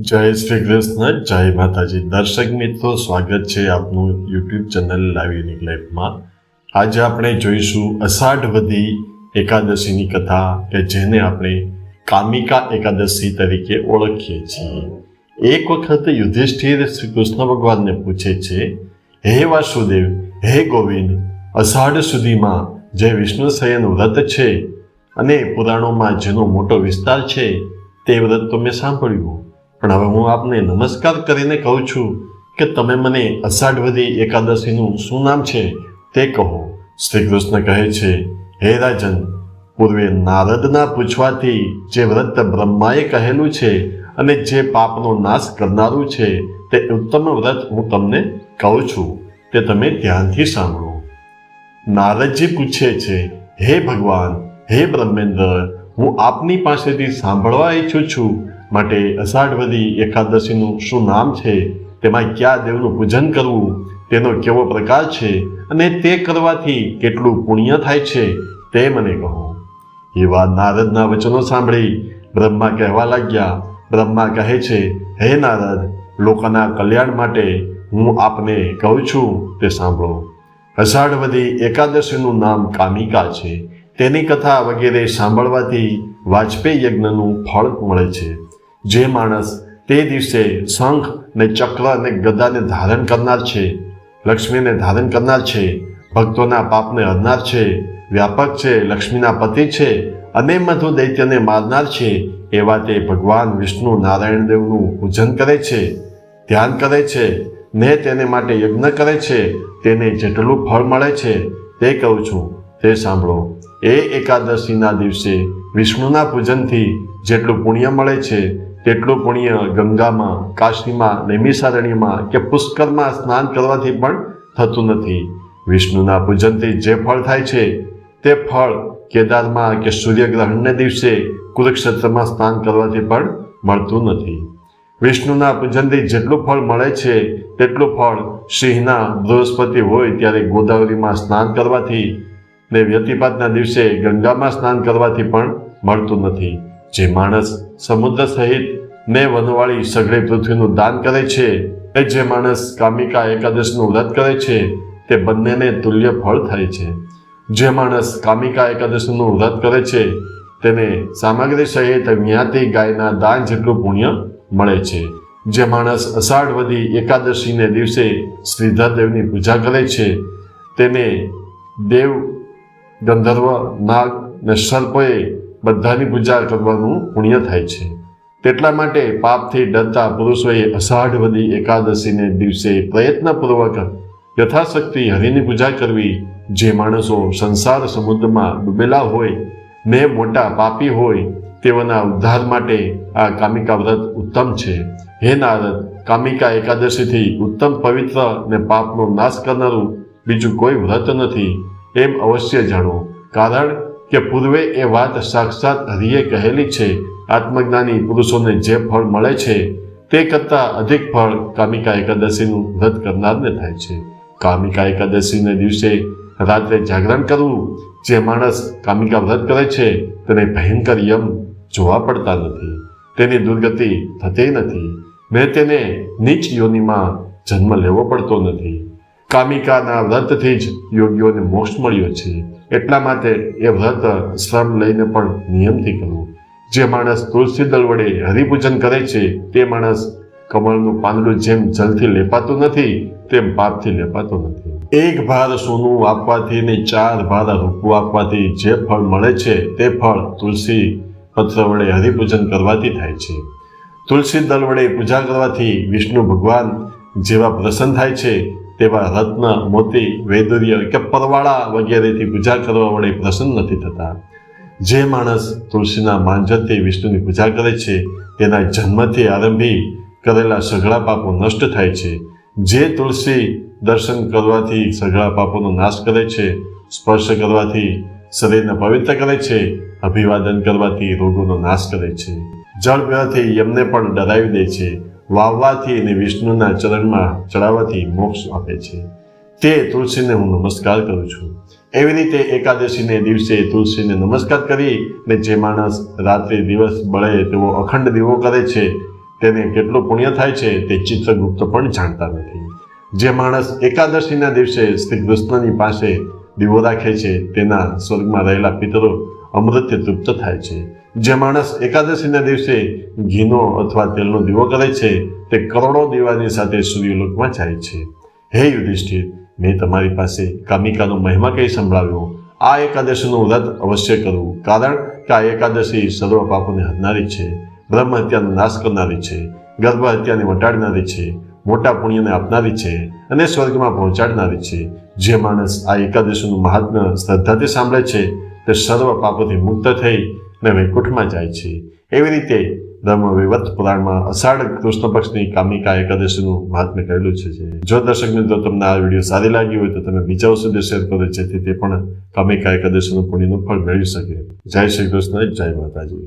જય શ્રી કૃષ્ણ, જય માતાજી. દર્શક મિત્રો, સ્વાગત છે આપનું યુટ્યુબ ચેનલ લાઈવ યુનિક લાઈફમાં આજે આપણે જોઈશું અષાઢવધી એકાદશીની કથા કે જેને આપણે કામિકા એકાદશી તરીકે ઓળખીએ છીએ. એક વખત યુધિષ્ઠિર શ્રી કૃષ્ણ ભગવાનને પૂછે છે, હે વાસુદેવ, હે ગોવિંદ, અષાઢ સુધીમાં જે વિષ્ણુ શયન વ્રત છે અને પુરાણોમાં જેનો મોટો વિસ્તાર છે તે વ્રત તો મેં સાંભળ્યું. પણ હવે હું આપને નમસ્કાર કરીને કહું છું કે તમે મને અષાઢવદી એકાદશીનું શું નામ છે તે કહો. શ્રી કૃષ્ણ કહે છે, હે રાજન, પૂર્વે નારદના પૂછવાથી જે વ્રત બ્રહ્માએ કહેલું છે અને જે પાપનો નાશ કરનારું છે તે ઉત્તમ વ્રત હું તમને કહું છું. તે તમે ધ્યાનથી સાંભળો. નારદજી પૂછે છે, હે ભગવાન, હે બ્રહ્મેન્દ્ર, હું આપની પાસેથી સાંભળવા ઈચ્છું છું માટે અષાઢવદી એકાદશીનું શું નામ છે, તેમાં કયા દેવનું પૂજન કરવું, તેનો કેવો પ્રકાર છે અને તે કરવાથી કેટલું પુણ્ય થાય છે તે મને કહો. એવા નારદના વચનો સાંભળી બ્રહ્મા કહેવા લાગ્યા. બ્રહ્મા કહે છે, હે નારદ, લોકોના કલ્યાણ માટે હું આપને કહું છું તે સાંભળો. અષાઢવદી એકાદશીનું નામ કામિકા છે. તેની કથા વગેરે સાંભળવાથી વાજપેયી યજ્ઞનું ફળ મળે છે. જે માણસ તે દિવસે શંખ ને ચક્ર અને ગદાને ધારણ કરનાર છે, લક્ષ્મીને ધારણ કરનાર છે, ભક્તોના પાપને હરનાર છે, વ્યાપક છે, લક્ષ્મીના પતિ છે અને મધુ દૈત્યને મારનાર છે, એવા તે ભગવાન વિષ્ણુ નારાયણ દેવનું પૂજન કરે છે, ધ્યાન કરે છે ને તેને માટે યજ્ઞ કરે છે, તેને જેટલું ફળ મળે છે તે કહું છું, તે સાંભળો. એ એકાદશીના દિવસે વિષ્ણુના પૂજનથી જેટલું પુણ્ય મળે છે તેટલું પુણ્ય ગંગામાં, કાશીમાં નૈમિષારણ્યમાં કે પુષ્કરમાં સ્નાન કરવાથી પણ થતું નથી. વિષ્ણુના પૂજનથી જે ફળ થાય છે, તે ફળ કેદારમાં કે સૂર્યગ્રહણને દિવસે કુરુક્ષેત્રમાં સ્નાન કરવાથી પણ મળતું નથી. વિષ્ણુના પૂજનથી જેટલું ફળ મળે છે, તેટલું ફળ સિંહના બૃહસ્પતિ હોય ત્યારે ગોદાવરીમાં સ્નાન કરવાથી ને વ્યતિપાતના દિવસે ગંગામાં સ્નાન કરવાથી પણ મળતું નથી. જે માણસ સમુદ્ર સહિત ને વનવાળી સગળી પૃથ્વીનું દાન કરે છે, એ જે માણસ કામિકા એકાદશનું વ્રત કરે છે, તે બંનેને તુલ્ય ફળ થાય છે. જે માણસ કામિકા એકાદશીનું વ્રત કરે છે, તેને સામગ્રી સહિત જ્ઞાતિ ગાયના દાન જેટલું પુણ્ય મળે છે. જે માણસ અષાઢવદી એકાદશીને દિવસે શ્રીધર દેવની પૂજા કરે છે, તેને દેવ ગંધર્વ નાગ ને સર્પોએ બધાની પૂજા કરવાનું પુણ્ય થાય છે. તેટલા માટે પાપથી ડરતા પુરુષોએ અષાઢવદી એકાદશીને દિવસે પ્રયત્નપૂર્વક યથાશક્તિ હરિની પૂજા કરવી. જે માણસો સંસાર સમુદ્રમાં ડૂબેલા હોય, ને મોટા પાપી હોય, તેઓના ઉદ્ધાર માટે આ કામિકા વ્રત ઉત્તમ છે. હે નારદ, કામિકા એકાદશીથી ઉત્તમ પવિત્ર ને પાપનો નાશ કરનારું બીજું કોઈ વ્રત નથી. એમ અવશ્ય જાણો. કારણ કે પૂર્વે એ વાત સાક્ષાત હરિએ કહેલી છે. આત્મજ્ઞાની પુરુષોને જે ફળ મળે છે, તે કરતાં અધિક ફળ કામિકા એકાદશીનું વ્રત કરનારને થાય છે. કામિકા એકાદશીને દિવસે રાત્રે જાગરણ કરવું, જે માણસ કામિકા વ્રત કરે છે, તેને ભયંકર યમ જોવા પડતા નથી. તેની દુર્ગતિ થતી નથી. ને તેને નીચ યોનિમાં જન્મ લેવો પડતો નથી. કામિકાના વ્રતથી જ યોગીઓને મોક્ષ મળ્યો છે. એટલા માટે એ વ્રત શ્રમ લઈને પણ નિયમથી કરવું જે માણસ તુલસી દળ વડે હરિપૂજન કરે છે, તે માણસ કમળનું પાંદડું જેમ જલથી લેપાતું નથી, તેમ પાપથી લેપાતું નથી. એક ભાર સોનું આપવાથી ને ચાર ભાર રૂપું આપવાથી જે ફળ મળે છે, તે ફળ તુલસી પત્ર વડે હરિપૂજન કરવાથી થાય છે. તુલસી દળ વડે પૂજા કરવાથી વિષ્ણુ ભગવાન જેવા પ્રસન્ન થાય છે તેવા રત્ન, મોતી, વૈદુર્ય કે પરવાળા વગેરેથી પૂજા કરવા વડે પ્રસન્ન નથી થતા. જે માણસ તુલસીના માંજરથી વિષ્ણુની પૂજા કરે છે, તેના જન્મથી આરંભી કરેલા સઘળા પાપો નષ્ટ થાય છે. જે તુલસી દર્શન કરવાથી સઘળા પાપોનો નાશ કરે છે, સ્પર્શ કરવાથી શરીરને પવિત્ર કરે છે, અભિવાદન કરવાથી રોગોનો નાશ કરે છે. જળ યમને પણ ડરાવી દે છે. વાવવાથી અને વિષ્ણુના ચરણમાં ચડાવવાથી મોક્ષ આપે છે. તે તુલસીને હું નમસ્કાર કરું છું. એવી રીતે એકાદશીને દિવસે તુલસીને નમસ્કાર કરી ને જે માણસ રાત્રે દિવસ બળે તેવો અખંડ દીવો કરે છે, તેને કેટલું પુણ્ય થાય છે તે ચિત્રગુપ્ત પણ જાણતા નથી. જે માણસ એકાદશીના દિવસે શ્રી કૃષ્ણની પાસે દીવો રાખે છે, તેના સ્વર્ગમાં રહેલા પિતરો અમૃત્ય તૃપ્ત થાય છે. જે માણસ એકાદશીના દિવસે ઘીનો અથવા તેલનો દીવો કરે છે, તે કરોડો દીવાની સાથે સૂર્યલોકમાં જાય છે. હે યુધિષ્ઠિર, મેં તમારી પાસે કામિકાનો મહિમા કઈ સંભળાવ્યો. આ એકાદશીનું વ્રત અવશ્ય કરવું કારણ કે આ એકાદશી સર્વ પાપોને હરનારી છે બ્રહ્મ હત્યાનો નાશ કરનારી છે ગર્ભ હત્યાને વટાડનારી છે, મોટા પુણ્યને આપનારી છે અને સ્વર્ગમાં પહોંચાડનારી છે. જે માણસ આ એકાદશીનું મહાત્મ્ય શ્રદ્ધાથી સાંભળે છે તે સર્વ પાપોથી મુક્ત થઈ ને વૈકુંઠમાં જાય છે. એવી રીતે ધર્મ વિવત પુરાણમાં અષાઢ કૃષ્ણ પક્ષની કામિકા એકાદશીનું મહાત્મ્ય કહેલું છે જો. દર્શક મિત્રો તમને આ વીડિયો સારી લાગી હોય તો તમે બીજાઓ સુધી શેર કરો જેથી તે પણ કામિકા એકાદશીનું પુણ્યનું ફળ મેળવી શકે. જય શ્રી કૃષ્ણ, જય માતાજી.